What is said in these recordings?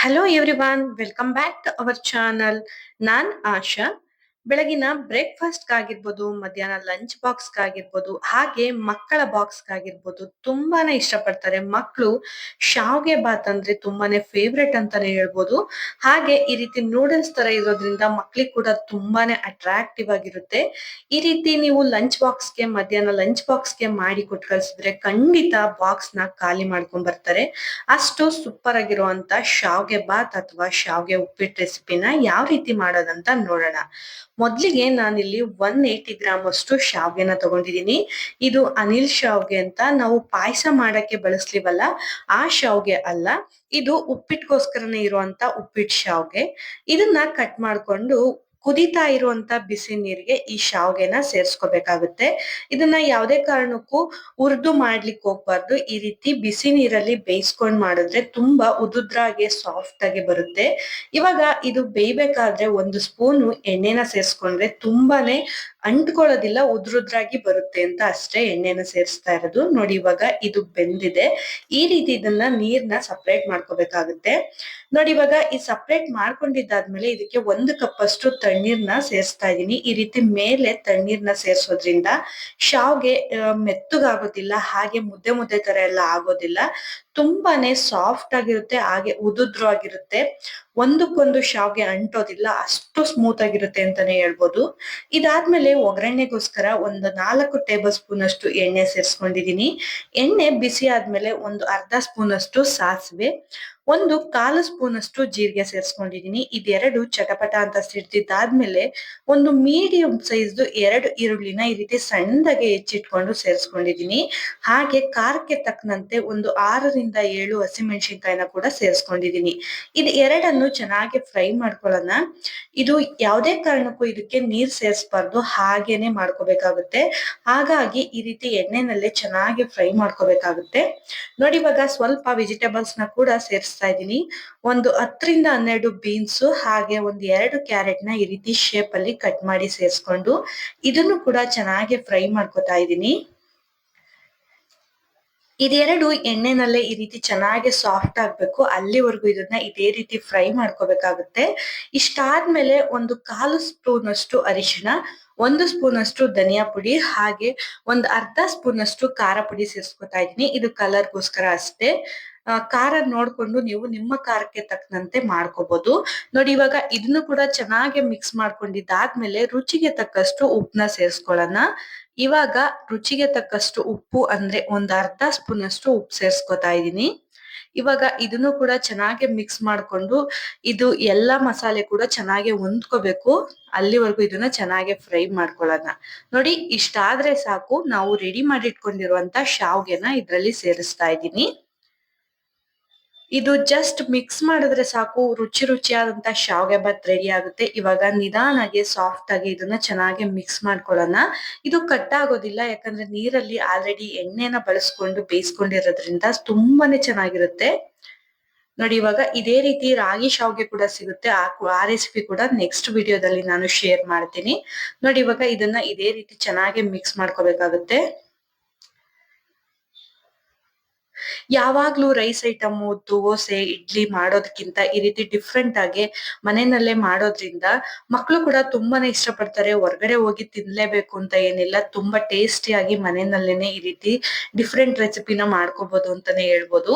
hello everyone welcome back to our channel ನಾನ್ ಆಶಾ ಬೆಳಗಿನ breakfast ಆಗಿರ್ಬೋದು ಮಧ್ಯಾಹ್ನ ಲಂಚ್ ಬಾಕ್ಸ್ ಆಗಿರ್ಬೋದು ಹಾಗೆ ಮಕ್ಕಳ ಬಾಕ್ಸ್ ಆಗಿರ್ಬೋದು ತುಂಬಾನೇ ಇಷ್ಟಪಡ್ತಾರೆ. ಮಕ್ಕಳು ಶಾವ್ಗೆ ಬಾತ್ ಅಂದ್ರೆ ತುಂಬಾನೇ ಫೇವ್ರೆಟ್ ಅಂತಾನೆ ಹೇಳ್ಬೋದು. ಹಾಗೆ ಈ ರೀತಿ ನೂಡಲ್ಸ್ ತರ ಇರೋದ್ರಿಂದ ಮಕ್ಳಿಗೆ ಕೂಡ ತುಂಬಾನೇ ಅಟ್ರಾಕ್ಟಿವ್ ಆಗಿರುತ್ತೆ. ಈ ರೀತಿ ನೀವು ಲಂಚ್ ಬಾಕ್ಸ್ಗೆ ಮಧ್ಯಾಹ್ನ ಲಂಚ್ ಬಾಕ್ಸ್ಗೆ ಮಾಡಿ ಕೊಟ್ಟು ಕಳ್ಸಿದ್ರೆ ಖಂಡಿತ ಬಾಕ್ಸ್ನ ಖಾಲಿ ಮಾಡ್ಕೊಂಡ್ ಬರ್ತಾರೆ. ಅಷ್ಟು ಸೂಪರ್ ಆಗಿರುವಂತ ಶಾವ್ಗೆ ಬಾತ್ ಅಥವಾ ಶಾವ್ಗೆ ಉಪ್ಪಿಟ್ಟು ರೆಸಿಪಿನ ಯಾವ ರೀತಿ ಮಾಡೋದಂತ ನೋಡೋಣ. ಮೊದ್ಲಿಗೆ ನಾನಿಲ್ಲಿ ಒನ್ ಏಯ್ಟಿ ಗ್ರಾಮ್ ಅಷ್ಟು ಶಾವ್ಗೆನ ತಗೊಂಡಿದೀನಿ ಇದು ಅನಿಲ್ ಶಾವ್ಗೆ ಅಂತ ನಾವು ಪಾಯಸ ಮಾಡಕ್ಕೆ ಬಳಸ್ಲಿವಲ್ಲ, ಆ ಶಾವ್ಗೆ ಅಲ್ಲ. ಇದು ಉಪ್ಪಿಟ್ಗೋಸ್ಕರನೇ ಇರುವಂತ ಉಪ್ಪಿಟ್ಟು ಶಾವ್ಗೆ. ಇದನ್ನ ಕಟ್ ಮಾಡ್ಕೊಂಡು ಕುದೀತಾ ಇರುವಂತ ಬಿಸಿ ನೀರಿಗೆ ಈ ಶಾವ್ಗೆನ ಸೇರ್ಸ್ಕೋಬೇಕಾಗುತ್ತೆ. ಇದನ್ನ ಯಾವುದೇ ಕಾರಣಕ್ಕೂ ಉರ್ದು ಮಾಡ್ಲಿಕ್ಕೆ ಹೋಗ್ಬಾರ್ದು. ಈ ರೀತಿ ಬಿಸಿ ನೀರಲ್ಲಿ ಬೇಯಿಸ್ಕೊಂಡ್ ಮಾಡಿದ್ರೆ ತುಂಬಾ ಉದುದ್ರಾಗೆ ಸಾಫ್ಟ್ ಆಗಿ ಬರುತ್ತೆ. ಇವಾಗ ಇದು ಬೇಯ್ಬೇಕಾದ್ರೆ ಒಂದು ಸ್ಪೂನು ಎಣ್ಣೆನ ಸೇರ್ಸ್ಕೊಂಡ್ರೆ ತುಂಬಾನೇ ಅಂಟ್ಕೊಳ್ಳೋದಿಲ್ಲ, ಉದ್ರುದ್ರಾಗಿ ಬರುತ್ತೆ ಅಂತ ಅಷ್ಟೇ ಎಣ್ಣೆನ ಸೇರಿಸ್ತಾ ಇರೋದು. ನೋಡಿ ಇವಾಗ ಇದು ಬೆಂದಿದೆ. ಈ ರೀತಿ ಇದನ್ನ ನೀರ್ನ ಸಪ್ರೇಟ್ ಮಾಡ್ಕೋಬೇಕಾಗುತ್ತೆ. ನೋಡಿ ಇವಾಗ ಈ ಸಪ್ರೇಟ್ ಮಾಡ್ಕೊಂಡಿದ್ದಾದ್ಮೇಲೆ ಇದಕ್ಕೆ ಒಂದು ಕಪ್ ಅಷ್ಟು ತಣ್ಣೀರ್ನ ಸೇರಿಸ್ತಾ ಇದೀನಿ. ಈ ರೀತಿ ಮೇಲೆ ತಣ್ಣೀರ್ನ ಸೇರ್ಸೋದ್ರಿಂದ ಶಾವ್ಗೆ ಮೆತ್ತಗಾಗೋದಿಲ್ಲ, ಹಾಗೆ ಮುದ್ದೆ ಮುದ್ದೆ ತರ ಎಲ್ಲ ಆಗೋದಿಲ್ಲ. ತುಂಬಾನೇ ಸಾಫ್ಟ್ ಆಗಿರುತ್ತೆ, ಹಾಗೆ ಉದುದ್ರು ಆಗಿರುತ್ತೆ. ಒಂದಕ್ಕೊಂದು ಶಾವ್ಗೆ ಅಂಟೋದಿಲ್ಲ, ಅಷ್ಟು ಸ್ಮೂತ್ ಆಗಿರುತ್ತೆ ಅಂತಾನೆ ಹೇಳ್ಬೋದು. ಇದಾದ್ಮೇಲೆ ಒಗ್ಗರಣೆಗೋಸ್ಕರ ಒಂದು ನಾಲ್ಕು ಟೇಬಲ್ ಸ್ಪೂನ್ ಅಷ್ಟು ಎಣ್ಣೆ ಸೇರಿಸ್ಕೊಂಡಿದೀನಿ ಎಣ್ಣೆ ಬಿಸಿ ಆದ್ಮೇಲೆ ಒಂದು ಅರ್ಧ ಸ್ಪೂನ್ ಅಷ್ಟು ಸಾಸಿವೆ ಒಂದು ಕಾಲು ಸ್ಪೂನ್ ಅಷ್ಟು ಜೀರಿಗೆ ಸೇರಿಸ್ಕೊಂಡಿದೀನಿ ಇದೆರಡು ಚಟಪಟ ಅಂತ ಸಿಡ್ದಿದ್ದಾದ್ಮೇಲೆ ಒಂದು ಮೀಡಿಯಂ ಸೈಜ್ದು ಎರಡು ಈರುಳ್ಳಿನ ಈ ರೀತಿ ಸಣ್ಣದಾಗೆ ಹೆಚ್ಚಿಟ್ಕೊಂಡು ಸೇರಿಸ್ಕೊಂಡಿದೀನಿ ಹಾಗೆ ಖಾರಕ್ಕೆ ತಕ್ಕನಂತೆ ಒಂದು ಆರರಿಂದ ಏಳು ಹಸಿಮೆಣಸಿನ್ಕಾಯಿನ ಕೂಡ ಸೇರಿಸ್ಕೊಂಡಿದೀನಿ ಇದು ಎರಡನ್ನು ಚೆನ್ನಾಗಿ ಫ್ರೈ ಮಾಡ್ಕೊಳ್ಳೋಣ. ಇದು ಯಾವುದೇ ಕಾರಣಕ್ಕೂ ಇದಕ್ಕೆ ನೀರ್ ಸೇರಿಸಬಾರ್ದು, ಹಾಗೇನೆ ಮಾಡ್ಕೋಬೇಕಾಗುತ್ತೆ. ಹಾಗಾಗಿ ಈ ರೀತಿ ಎಣ್ಣೆನಲ್ಲೇ ಚೆನ್ನಾಗಿ ಫ್ರೈ ಮಾಡ್ಕೋಬೇಕಾಗುತ್ತೆ. ನೋಡಿ ಇವಾಗ ಸ್ವಲ್ಪ ವೆಜಿಟೇಬಲ್ಸ್ನ ಕೂಡ ಸೇರಿಸ್ತಾ ಇದೀನಿ ಒಂದು ಹತ್ತರಿಂದ ಹನ್ನೆರಡು ಬೀನ್ಸ್ ಹಾಗೆ ಒಂದು ಎರಡು ಕ್ಯಾರೆಟ್ನ ಈ ರೀತಿ ಶೇಪ್ ಅಲ್ಲಿ ಕಟ್ ಮಾಡಿ ಸೇರಿಸ್ಕೊಂಡು ಇದನ್ನು ಕೂಡ ಚೆನ್ನಾಗಿ ಫ್ರೈ ಮಾಡ್ಕೊತಾ ಇದ್ದೀನಿ. ಇದೆರಡು ಎಣ್ಣೆನಲ್ಲೇ ಈ ರೀತಿ ಚೆನ್ನಾಗಿ ಸಾಫ್ಟ್ ಆಗ್ಬೇಕು. ಅಲ್ಲಿವರೆಗೂ ಇದನ್ನ ಇದೇ ರೀತಿ ಫ್ರೈ ಮಾಡ್ಕೋಬೇಕಾಗುತ್ತೆ. ಇಷ್ಟಾದ್ಮೇಲೆ ಒಂದು ಕಾಲು ಸ್ಪೂನ್ ಅಷ್ಟು ಅರಿಶಿನ ಒಂದು ಸ್ಪೂನ್ ಅಷ್ಟು ಧನಿಯಾ ಪುಡಿ, ಹಾಗೆ ಒಂದು ಅರ್ಧ ಸ್ಪೂನ್ ಅಷ್ಟು ಖಾರ ಪುಡಿ ಸೇರಿಸ್ಕೊತಾ ಇದ್ದೀನಿ. ಇದು ಕಲರ್ಗೋಸ್ಕರ ಅಷ್ಟೇ. ಖಾರ ನೋಡ್ಕೊಂಡು ನೀವು ನಿಮ್ಮ ಖಾರಕ್ಕೆ ತಕ್ಕಂತೆ ಮಾಡ್ಕೋಬಹುದು ನೋಡಿ, ಇವಾಗ ಇದನ್ನು ಕೂಡ ಚೆನ್ನಾಗಿ ಮಿಕ್ಸ್ ಮಾಡ್ಕೊಂಡಿದ್ದಾದ್ಮೇಲೆ ರುಚಿಗೆ ತಕ್ಕಷ್ಟು ಉಪ್ಪನ್ನ ಸೇರಿಸ್ಕೊಳ್ಳೋಣ. ಇವಾಗ ರುಚಿಗೆ ತಕ್ಕಷ್ಟು ಉಪ್ಪು ಅಂದ್ರೆ ಒಂದ್ ಅರ್ಧ ಸ್ಪೂನ್ ಅಷ್ಟು ಉಪ್ಪು ಸೇರ್ಸ್ಕೊತಾ ಇದ್ದೀನಿ. ಇವಾಗ ಇದನ್ನು ಕೂಡ ಚೆನ್ನಾಗಿ ಮಿಕ್ಸ್ ಮಾಡ್ಕೊಂಡು ಇದು ಎಲ್ಲಾ ಮಸಾಲೆ ಕೂಡ ಚೆನ್ನಾಗಿ ಹೊಂದ್ಕೋಬೇಕು. ಅಲ್ಲಿವರೆಗೂ ಇದನ್ನ ಚೆನ್ನಾಗಿ ಫ್ರೈ ಮಾಡ್ಕೊಳ್ಳೋಣ. ನೋಡಿ, ಇಷ್ಟಾದ್ರೆ ಸಾಕು. ನಾವು ರೆಡಿ ಮಾಡಿ ಇಟ್ಕೊಂಡಿರುವಂತ ಶಾವ್ಗೆನ ಇದ್ರಲ್ಲಿ ಸೇರಿಸ್ತಾ ಇದ್ದೀನಿ. ಇದು ಜಸ್ಟ್ ಮಿಕ್ಸ್ ಮಾಡಿದ್ರೆ ಸಾಕು, ರುಚಿ ರುಚಿಯಾದಂತ ಶಾವ್ಗೆ ಬಾತ್ ರೆಡಿ ಆಗುತ್ತೆ. ಇವಾಗ ನಿಧಾನಾಗಿ ಸಾಫ್ಟ್ ಆಗಿ ಇದನ್ನ ಚೆನ್ನಾಗಿ ಮಿಕ್ಸ್ ಮಾಡ್ಕೊಳ್ಳೋಣ. ಇದು ಕಟ್ ಆಗೋದಿಲ್ಲ, ಯಾಕಂದ್ರೆ ನೀರಲ್ಲಿ ಆಲ್ರೆಡಿ ಎಣ್ಣೆನ ಬಳಸ್ಕೊಂಡು ಬೇಯಿಸ್ಕೊಂಡಿರೋದ್ರಿಂದ ತುಂಬಾನೇ ಚೆನ್ನಾಗಿರುತ್ತೆ. ನೋಡಿ, ಇವಾಗ ಇದೇ ರೀತಿ ರಾಗಿ ಶಾವ್ಗೆ ಕೂಡ ಸಿಗುತ್ತೆ. ಆ ರೆಸಿಪಿ ಕೂಡ ನೆಕ್ಸ್ಟ್ ವಿಡಿಯೋದಲ್ಲಿ ನಾನು ಶೇರ್ ಮಾಡ್ತೀನಿ. ನೋಡಿ, ಇವಾಗ ಇದನ್ನ ಇದೇ ರೀತಿ ಚೆನ್ನಾಗಿ ಮಿಕ್ಸ್ ಮಾಡ್ಕೋಬೇಕಾಗುತ್ತೆ. ಯಾವಾಗ್ಲೂ ರೈಸ್ ಐಟಮ್ ದೋಸೆ, ಇಡ್ಲಿ ಮಾಡೋದಕ್ಕಿಂತ ಈ ರೀತಿ ಡಿಫ್ರೆಂಟ್ ಆಗಿ ಮನೆಯಲ್ಲೇ ಮಾಡೋದ್ರಿಂದ ಮಕ್ಕಳು ಕೂಡ ತುಂಬಾನೇ ಇಷ್ಟಪಡ್ತಾರೆ, ಹೊರಗಡೆ ಹೋಗಿ ತಿನ್ಲೇಬೇಕು ಅಂತ ಏನಿಲ್ಲ, ತುಂಬಾ ಟೇಸ್ಟಿಯಾಗಿ ಮನೆಯಲ್ಲೇನೆ ಈ ರೀತಿ ಡಿಫ್ರೆಂಟ್ ರೆಸಿಪಿನ ಮಾಡ್ಕೋಬಹುದು ಅಂತಾನೆ ಹೇಳ್ಬೋದು.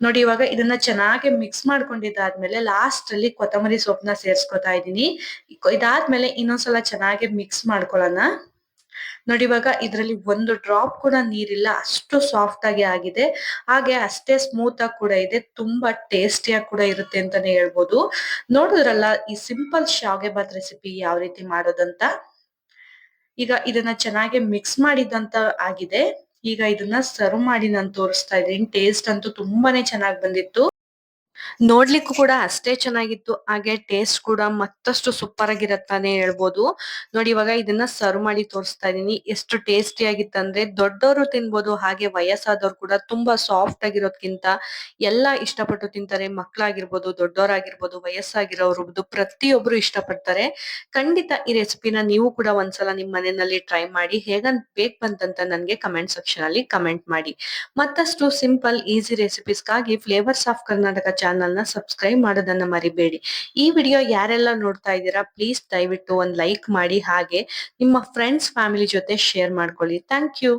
ನೋಡಿ ಇವಾಗ ಇದನ್ನ ಚೆನ್ನಾಗಿ ಮಿಕ್ಸ್ ಮಾಡ್ಕೊಂಡಿದ್ದಾದ್ಮೇಲೆ ಲಾಸ್ಟ್ ಅಲ್ಲಿ ಕೊತ್ತಂಬರಿ ಸೊಪ್ಪನ್ನ ಸೇರ್ಸ್ಕೊತಾ ಇದ್ದೀನಿ. ಇದಾದ್ಮೇಲೆ ಇನ್ನೊಂದ್ಸಲ ಚೆನ್ನಾಗಿ ಮಿಕ್ಸ್ ಮಾಡ್ಕೊಳ್ಳೋಣ. ನೋಡಿ ಇವಾಗ ಇದರಲ್ಲಿ ಒಂದು ಡ್ರಾಪ್ ಕೂಡ ನೀರಿಲ್ಲ, ಅಷ್ಟು ಸಾಫ್ಟ್ ಆಗಿ ಆಗಿದೆ. ಹಾಗೆ ಅಷ್ಟೇ ಸ್ಮೂತ್ ಆಗಿ ಕೂಡ ಇದೆ, ತುಂಬಾ ಟೇಸ್ಟಿಯಾಗಿ ಕೂಡ ಇರುತ್ತೆ ಅಂತಾನೆ ಹೇಳ್ಬೋದು. ನೋಡಿದ್ರಲ್ಲ ಈ ಸಿಂಪಲ್ ಶಾವ್ಗೆ ಬಾತ್ ರೆಸಿಪಿ ಯಾವ ರೀತಿ ಮಾಡೋದಂತ? ಈಗ ಇದನ್ನ ಚೆನ್ನಾಗಿ ಮಿಕ್ಸ್ ಮಾಡಿದಂತ ಆಗಿದೆ. ಈಗ ಇದನ್ನ ಸರ್ವ್ ಮಾಡಿ ನಾನು ತೋರಿಸ್ತಾ ಇದ್ದೀನಿ. ಟೇಸ್ಟ್ ಅಂತೂ ತುಂಬಾನೇ ಚೆನ್ನಾಗಿ ಬಂದಿತ್ತು. ನೋಡ್ಲಿಕ್ಕೂ ಕೂಡ ಅಷ್ಟೇ ಚೆನ್ನಾಗಿತ್ತು. ಹಾಗೆ ಟೇಸ್ಟ್ ಕೂಡ ಮತ್ತಷ್ಟು ಸೂಪರ್ ಆಗಿರತ್ತಾನೆ ಹೇಳ್ಬೋದು. ನೋಡಿ ಇವಾಗ ಇದನ್ನ ಸರ್ವ್ ಮಾಡಿ ತೋರಿಸ್ತಾ ಇದೀನಿ ಎಷ್ಟು ಟೇಸ್ಟಿ ಆಗಿತ್ತಂದ್ರೆ ದೊಡ್ಡವರು ತಿನ್ಬೋದು, ಹಾಗೆ ವಯಸ್ಸಾದವ್ರು ಕೂಡ ತುಂಬಾ ಸಾಫ್ಟ್ ಆಗಿರೋದ್ಕಿಂತ ಎಲ್ಲ ಇಷ್ಟಪಟ್ಟು ತಿಂತಾರೆ. ಮಕ್ಕಳಾಗಿರ್ಬೋದು ದೊಡ್ಡವರಾಗಿರ್ಬೋದು ವಯಸ್ಸಾಗಿರೋರು ಪ್ರತಿಯೊಬ್ರು ಇಷ್ಟಪಡ್ತಾರೆ. ಖಂಡಿತ ಈ ರೆಸಿಪಿನ ನೀವು ಕೂಡ ಒಂದ್ಸಲ ನಿಮ್ ಮನೆಯಲ್ಲಿ ಟ್ರೈ ಮಾಡಿ ಹೇಗನ್ ಬೇಕ್ ಬಂತಂತ ನನ್ಗೆ ಕಮೆಂಟ್ ಸೆಕ್ಷನ್ ಅಲ್ಲಿ ಕಮೆಂಟ್ ಮಾಡಿ. ಮತ್ತಷ್ಟು ಸಿಂಪಲ್ ಈಸಿ ರೆಸಿಪೀಸ್ಗಾಗಿ ಫ್ಲೇವರ್ಸ್ ಆಫ್ ಕರ್ನಾಟಕ ಚಾನಲ್ ಚಾನಲ್‌ನ ಸಬ್ಸ್ಕ್ರೈಬ್ ಮಾಡೋದನ್ನ ಮರಿಬೇಡಿ. ಈ ವಿಡಿಯೋ ಯಾರೆಲ್ಲ ನೋಡ್ತಾ ಇದ್ದೀರಾ ಪ್ಲೀಸ್ ದಯವಿಟ್ಟು ಒಂದ್ ಲೈಕ್ ಮಾಡಿ, ಹಾಗೆ ನಿಮ್ಮ ಫ್ರೆಂಡ್ಸ್ ಫ್ಯಾಮಿಲಿ ಜೊತೆ ಶೇರ್ ಮಾಡ್ಕೊಳ್ಳಿ. Thank you.